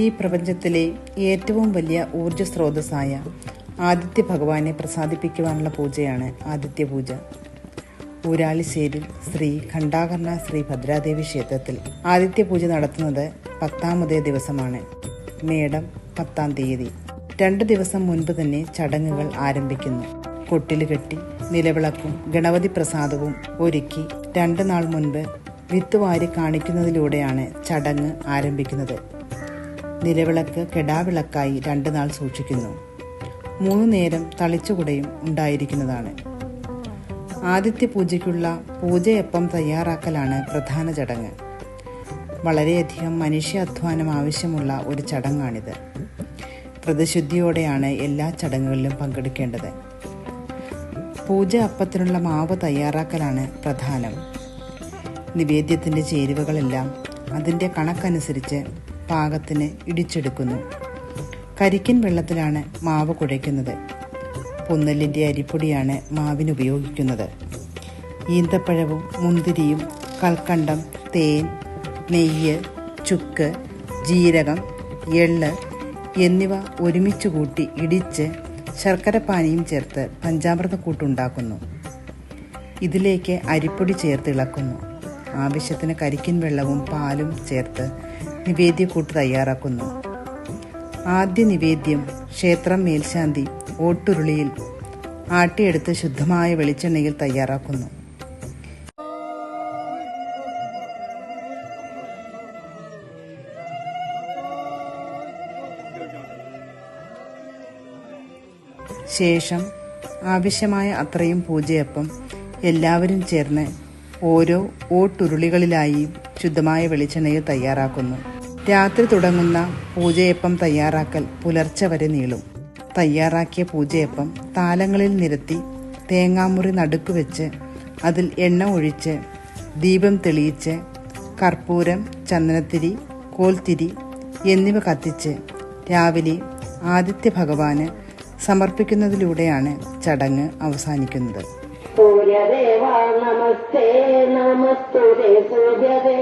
ഈ പ്രപഞ്ചത്തിലെ ഏറ്റവും വലിയ ഊർജ സ്രോതസ്സായ ആദിത്യ ഭഗവാനെ പ്രസാദിപ്പിക്കുവാനുള്ള പൂജയാണ് ആദിത്യ പൂജ. ഊരാളിശ്ശേരിൽ ശ്രീ ഖണ്ഡാകർണ ശ്രീ ഭദ്രാദേവി ക്ഷേത്രത്തിൽ ആദിത്യ പൂജ നടത്തുന്നത് പത്താമതേ ദിവസമാണ്. മേടം പത്താം തീയതി. രണ്ട് ദിവസം മുൻപ് തന്നെ ചടങ്ങുകൾ ആരംഭിക്കുന്നു. കൊട്ടിൽ കെട്ടി നിലവിളക്കും ഗണപതി പ്രസാദവും ഒരുക്കി രണ്ട് നാൾ മുൻപ് വിത്ത് വാരി കാണിക്കുന്നതിലൂടെയാണ് ചടങ്ങ് ആരംഭിക്കുന്നത്. നിലവിളക്ക് കെടാവിളക്കായി രണ്ട് നാൾ സൂക്ഷിക്കുന്നു. മൂന്നു നേരം തളിച്ചുകുടയും ഉണ്ടായിരിക്കുന്നതാണ്. ആദിത്യ പൂജയ്ക്കുള്ള പൂജയപ്പം തയ്യാറാക്കലാണ് പ്രധാന ചടങ്ങ്. വളരെയധികം മനുഷ്യാധ്വാനം ആവശ്യമുള്ള ഒരു ചടങ്ങാണിത്. പ്രതിശുദ്ധിയോടെയാണ് എല്ലാ ചടങ്ങുകളിലും പങ്കെടുക്കേണ്ടത്. പൂജ അപ്പത്തിനുള്ള മാവ് തയ്യാറാക്കലാണ് പ്രധാനം. നിവേദ്യത്തിന്റെ ചേരുവകളെല്ലാം അതിന്റെ കണക്കനുസരിച്ച് പാകത്തിന് ഇടിച്ചെടുക്കുന്നു. കരിക്കൻ വെള്ളത്തിലാണ് മാവ് കുഴയ്ക്കുന്നത്. പുന്നലിന്റെ അരിപ്പൊടിയാണ് മാവിന് ഉപയോഗിക്കുന്നത്. ഈന്തപ്പഴവും മുന്തിരിയും കൽക്കണ്ടം തേൻ നെയ്യ് ചുക്ക് ജീരകം എള്ള് എന്നിവ ഒരുമിച്ച് കൂട്ടി ഇടിച്ച് ശർക്കരപ്പാനിയും ചേർത്ത് പഞ്ചാമൃത കൂട്ടുണ്ടാക്കുന്നു ഇതിലേക്ക് അരിപ്പൊടി ചേർത്ത് ഇളക്കുന്നു. ആവശ്യത്തിന് കരിക്കിൻ വെള്ളവും പാലും ചേർത്ത് നിവേദ്യക്കൂട്ട് തയ്യാറാക്കുന്നു. ആദ്യ നിവേദ്യം ക്ഷേത്രം മേൽശാന്തി ഓട്ടുരുളിയിൽ ആട്ടിയെടുത്ത് ശുദ്ധമായ വെളിച്ചെണ്ണയിൽ തയ്യാറാക്കുന്നു. ശേഷം ആവശ്യമായ അത്രയും പൂജയപ്പം എല്ലാവരും ചേർന്ന് ഓരോ ഓട്ടുരുളികളിലായി ശുദ്ധമായ വെളിച്ചെണ്ണയിൽ തയ്യാറാക്കുന്നു. രാത്രി തുടങ്ങുന്ന പൂജയപ്പം തയ്യാറാക്കൽ പുലർച്ചെ വരെ നീളും. തയ്യാറാക്കിയ പൂജയപ്പം താലങ്ങളിൽ നിരത്തി തേങ്ങാമുറി നടുക്ക് വെച്ച് അതിൽ എണ്ണ ഒഴിച്ച് ദീപം തെളിയിച്ച് കർപ്പൂരം ചന്ദനത്തിരി കോൽത്തിരി എന്നിവ കത്തിച്ച് രാവിലെ ആദിത്യ ഭഗവാന് സമർപ്പിക്കുന്നതിലൂടെയാണ് ചടങ്ങ് അവസാനിക്കുന്നത്. सूर्यदेवा नमस्ते नमस्तु ते सूर्यदेव